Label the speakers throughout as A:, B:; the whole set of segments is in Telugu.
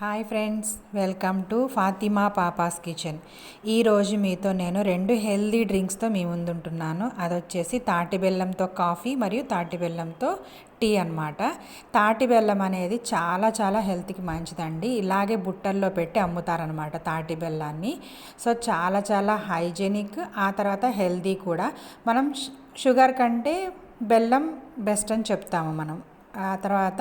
A: Hi friends welcome to Fatima papa's kitchen. ఈరోజు మీతో నేను రెండు హెల్దీ డ్రింక్స్తో మీ ముందుంటున్నాను. అది వచ్చేసి తాటి బెల్లంతో కాఫీ మరియు తాటి బెల్లంతో టీ అనమాట తాటి బెల్లం అనేది చాలా చాలా హెల్త్కి మంచిదండి. ఇలాగే బుట్టల్లో పెట్టి అమ్ముతారనమాట తాటి బెల్లాన్ని. సో చాలా చాలా హైజెనిక్ ఆ తర్వాత హెల్దీ కూడా. మనం షుగర్ కంటే బెల్లం బెస్ట్ అని చెప్తాము మనం. ఆ తర్వాత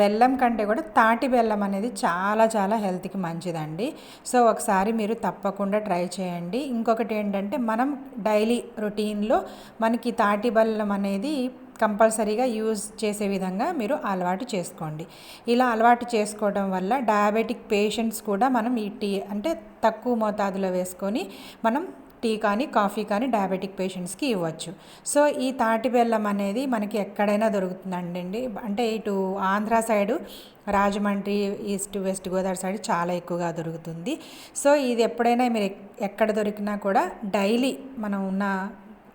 A: బెల్లం కంటే కూడా తాటి బెల్లం అనేది చాలా చాలా హెల్త్కి మంచిదండి. సో ఒకసారి మీరు తప్పకుండా ట్రై చేయండి. ఇంకొకటి ఏంటంటే మనం డైలీ రొటీన్లో మనకి తాటి బెల్లం అనేది కంపల్సరీగా యూజ్ చేసే విధంగా మీరు అలవాటు చేసుకోండి. ఇలా అలవాటు చేసుకోవడం వల్ల డయాబెటిక్ పేషెంట్స్ కూడా మనం ఈ టీ అంటే తక్కువ మోతాదులో వేసుకొని మనం టీ కానీ కాఫీ కానీ డయాబెటిక్ పేషెంట్స్కి ఇవ్వచ్చు. సో ఈ తాటి బెల్లం అనేది మనకి ఎక్కడైనా దొరుకుతుందండి అంటే ఇటు Andhra side Rajahmundry east west Godavari side చాలా ఎక్కువగా దొరుకుతుంది. సో ఇది ఎప్పుడైనా మీరు ఎక్కడ దొరికినా కూడా డైలీ మనం ఉన్న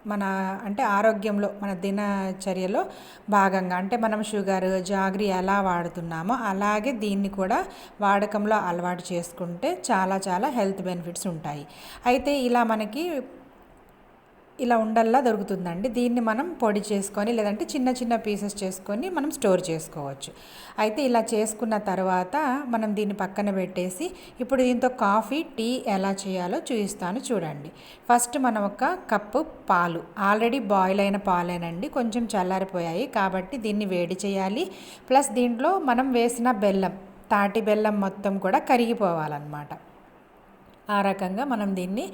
A: మన అంటే ఆరోగ్యంలో మన దినచర్యలో భాగంగా అంటే మనం షుగర్ జాగ్రీ ఎలా వాడుతున్నామో అలాగే దీన్ని కూడా వాడకంలో అలవాటు చేసుకుంటే చాలా చాలా హెల్త్ బెనిఫిట్స్ ఉంటాయి. అయితే ఇలా మనకి ఇలా ఉండల్లా దొరుకుతుందండి. దీన్ని మనం పొడి చేసుకొని లేదంటే చిన్న చిన్న పీసెస్ చేసుకొని మనం స్టోర్ చేసుకోవచ్చు. అయితే ఇలా చేసుకున్న తర్వాత మనం దీన్ని పక్కన పెట్టేసి ఇప్పుడు దీంతో కాఫీ టీ ఎలా చేయాలో చూపిస్తాను చూడండి. ఫస్ట్ మనం ఒక కప్పు పాలు ఆల్రెడీ బాయిల్ అయిన పాలేనండి కొంచెం చల్లారిపోయాయి కాబట్టి దీన్ని వేడి చేయాలి. ప్లస్ దీంట్లో మనం వేసిన బెల్లం తాటి బెల్లం మొత్తం కూడా కరిగిపోవాలన్నమాట. ఆ రకంగా మనం దీన్ని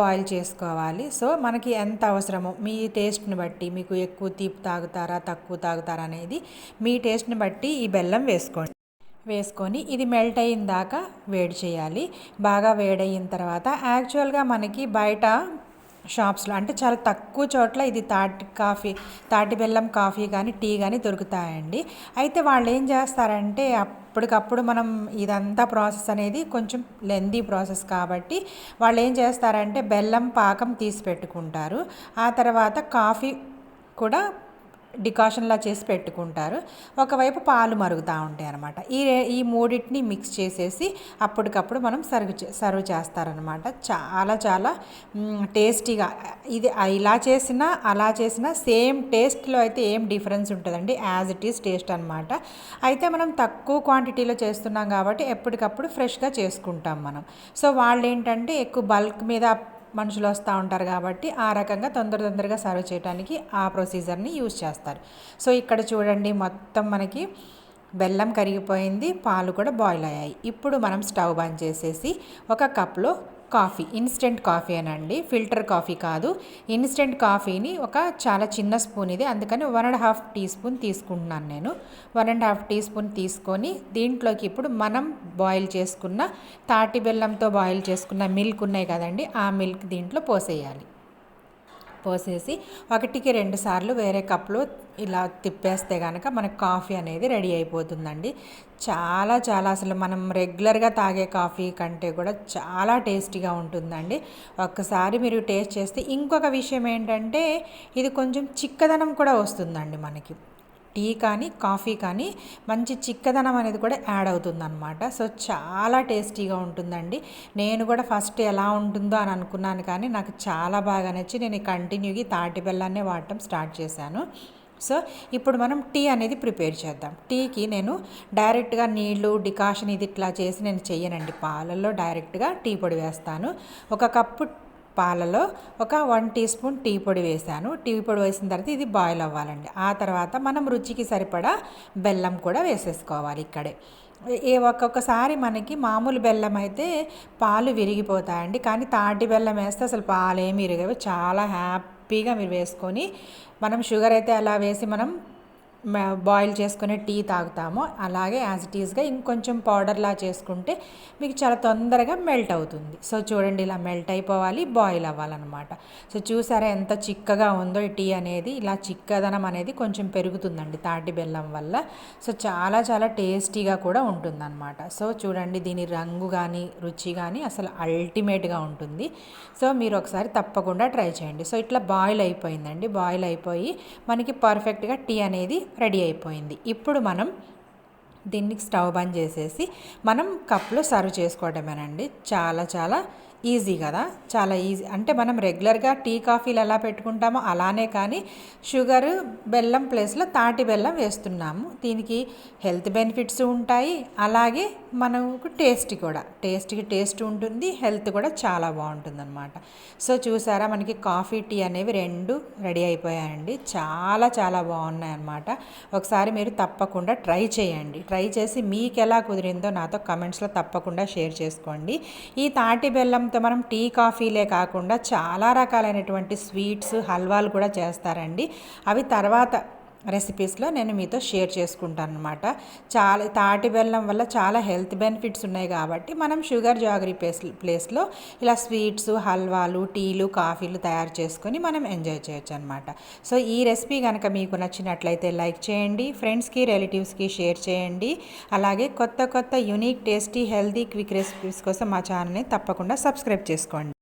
A: బాయిల్ చేసుకోవాలి. సో మనకి ఎంత అవసరమో మీ టేస్ట్ని బట్టి మీకు ఎక్కువ తీపి తాగుతారా తక్కువ తాగుతారా అనేది మీ టేస్ట్ని బట్టి ఈ బెల్లం వేసుకోండి. వేసుకొని ఇది మెల్ట్ అయిన దాకా వేడి చేయాలి. బాగా వేడయిన తర్వాత యాక్చువల్గా మనకి బయట షాప్స్లో అంటే చాలా తక్కువ చోట్ల ఇది తాటి కాఫీ తాటి బెల్లం కాఫీ కానీ టీ కానీ దొరుకుతాయండి. అయితే వాళ్ళు ఏం చేస్తారంటే అప్పటికప్పుడు మనం ఇదంతా ప్రాసెస్ అనేది కొంచెం లెందీ ప్రాసెస్ కాబట్టి వాళ్ళు ఏం చేస్తారంటే బెల్లం పాకం తీసి పెట్టుకుంటారు. ఆ తర్వాత కాఫీ కూడా డికాషన్లా చేసి పెట్టుకుంటారు. ఒకవైపు పాలు మరుగుతూ ఉంటాయి అనమాట ఈ ఈ మూడింటిని మిక్స్ చేసేసి అప్పటికప్పుడు మనం సర్వ్ సర్వ్ చేస్తారనమాట చాలా చాలా టేస్టీగా. ఇది ఇలా చేసినా అలా చేసినా సేమ్ టేస్ట్లో అయితే ఏం డిఫరెన్స్ ఉంటుందండి. యాజ్ ఇట్ ఈస్ టేస్ట్ అనమాట అయితే మనం తక్కువ క్వాంటిటీలో చేస్తున్నాం కాబట్టి ఎప్పటికప్పుడు ఫ్రెష్గా చేసుకుంటాం మనం. సో వాళ్ళు ఏంటంటే ఎక్కువ బల్క్ మీద మనుషులు వస్తూ ఉంటారు కాబట్టి ఆ రకంగా తొందర తొందరగా సర్వ్ చేయడానికి ఆ ప్రొసీజర్ని యూజ్ చేస్తారు. సో ఇక్కడ చూడండి మొత్తం మనకి బెల్లం కరిగిపోయింది పాలు కూడా బాయిల్ అయ్యాయి. ఇప్పుడు మనం స్టవ్ బంద్ చేసేసి ఒక కప్లో కాఫీ ఇన్స్టెంట్ కాఫీ అనండి. ఫిల్టర్ కాఫీ కాదు. ఇన్స్టెంట్ కాఫీని ఒక చాలా చిన్న స్పూన్ ఇది. అందుకని one and half teaspoon తీసుకుంటున్నాను నేను. One and half teaspoon తీసుకొని దీంట్లోకి ఇప్పుడు మనం బాయిల్ చేసుకున్న తాటి బెల్లంతో బాయిల్ చేసుకున్న మిల్క్ ఉన్నాయి కదండి ఆ మిల్క్ దీంట్లో పోసేయాలి. పోసేసి ఒకటికి రెండు సార్లు వేరే కప్లో ఇలా తిప్పేస్తే కనుక మనకు కాఫీ అనేది రెడీ అయిపోతుందండి. చాలా చాలా అసలు మనం రెగ్యులర్గా తాగే కాఫీ కంటే కూడా చాలా టేస్టీగా ఉంటుందండి. ఒక్కసారి మీరు టేస్ట్ చేస్తే ఇంకొక విషయం ఏంటంటే ఇది కొంచెం చిక్కదనం కూడా వస్తుందండి మనకి. టీ కానీ కాఫీ కానీ మంచి చిక్కదనం అనేది కూడా యాడ్ అవుతుందన్నమాట. సో చాలా టేస్టీగా ఉంటుందండి. నేను కూడా ఫస్ట్ ఎలా ఉంటుందో అని అనుకున్నాను కానీ నాకు చాలా బాగా నచ్చి నేను కంటిన్యూగా తాటి బెల్లాన్నే వాడటం స్టార్ట్ చేశాను. సో ఇప్పుడు మనం టీ అనేది ప్రిపేర్ చేద్దాం. టీకి నేను డైరెక్ట్గా నీళ్ళు డికాషన్ ఇది ఇట్లా చేసి నేను చెయ్యనండి. పాలల్లో డైరెక్ట్గా టీ పొడి వేస్తాను. ఒక కప్పు పాలలో ఒక వన్ టీ స్పూన్ టీ పొడి వేసాను టీ పొడి వేసిన తర్వాత ఇది బాయిల్ అవ్వాలండి. ఆ తర్వాత మనం రుచికి సరిపడా బెల్లం కూడా వేసేసుకోవాలి ఇక్కడే. ఏ ఒక్కొక్కసారి మనకి మామూలు బెల్లం అయితే పాలు విరిగిపోతాయండి. కానీ తాటి బెల్లం వేస్తే అసలు పాలు ఏమి విరిగవు. చాలా హ్యాపీగా మీరు వేసుకొని మనం షుగర్ అయితే అలా వేసి మనం బాయిల్ చేసుకునే టీ తాగుతామో. అలాగే యాజ్ ఇట్ ఈస్గా ఇంకొంచెం పౌడర్లా చేసుకుంటే మీకు చాలా తొందరగా మెల్ట్ అవుతుంది. సో చూడండి ఇలా మెల్ట్ అయిపోవాలి బాయిల్ అవ్వాలన్నమాట. సో చూసారా ఎంత చిక్కగా ఉందో ఈ టీ అనేది. ఇలా చిక్కదనం అనేది కొంచెం పెరుగుతుందండి తాటి బెల్లం వల్ల. సో చాలా చాలా టేస్టీగా కూడా ఉంటుందన్నమాట. సో చూడండి దీని రంగు కానీ రుచి కానీ అసలు అల్టిమేట్గా ఉంటుంది. సో మీరు ఒకసారి తప్పకుండా ట్రై చేయండి. సో ఇట్లా బాయిల్ అయిపోయిందండి. బాయిల్ అయిపోయి మనకి పర్ఫెక్ట్గా టీ అనేది రెడీ అయిపోయింది. ఇప్పుడు మనం దీన్ని స్టవ్ బంద్ చేసేసి మనం కప్లో సర్వ్ చేసుకోవడమేనండి. చాలా చాలా ఈజీ కదా? చాలా ఈజీ. అంటే మనం రెగ్యులర్గా టీ కాఫీలు ఎలా పెట్టుకుంటామో అలానే కానీ షుగర్ బెల్లం ప్లేస్లో తాటి బెల్లం వేస్తున్నాము. దీనికి హెల్త్ బెనిఫిట్స్ ఉంటాయి. అలాగే మనకు టేస్ట్ కూడా. టేస్ట్కి టేస్ట్ ఉంటుంది. హెల్త్ కూడా చాలా బాగుంటుందన్నమాట. సో చూసారా? మనకి కాఫీ టీ అనేవి రెండు రెడీ అయిపోయాయండి. చాలా చాలా బాగున్నాయి అన్నమాట ఒకసారి మీరు తప్పకుండా ట్రై చేయండి. ట్రై చేసి మీకు ఎలా కుదిరిందో నాతో కమెంట్స్లో తప్పకుండా షేర్ చేసుకోండి. ఈ తాటి బెల్లం దాంతో మనం టీ కాఫీలే కాకుండా చాలా రకాలైనటువంటి స్వీట్స్ హల్వాలు కూడా చేస్తారండి. అవి తర్వాత రెసిపీస్లో నేను మీతో షేర్ చేసుకుంటాను అనమాట చాలా తాటి బెల్లం వల్ల చాలా హెల్త్ బెనిఫిట్స్ ఉన్నాయి కాబట్టి మనం షుగర్ జాగరీ ప్లేస్ ప్లేస్లో ఇలా స్వీట్స్ హల్వాలు టీలు కాఫీలు తయారు చేసుకొని మనం ఎంజాయ్ చేయొచ్చు అనమాట సో ఈ రెసిపీ కనుక మీకు నచ్చినట్లయితే లైక్ చేయండి ఫ్రెండ్స్కి రిలేటివ్స్కి షేర్ చేయండి. అలాగే కొత్త కొత్త unique tasty healthy quick recipes కోసం మా ఛానల్ని తప్పకుండా సబ్స్క్రైబ్ చేసుకోండి.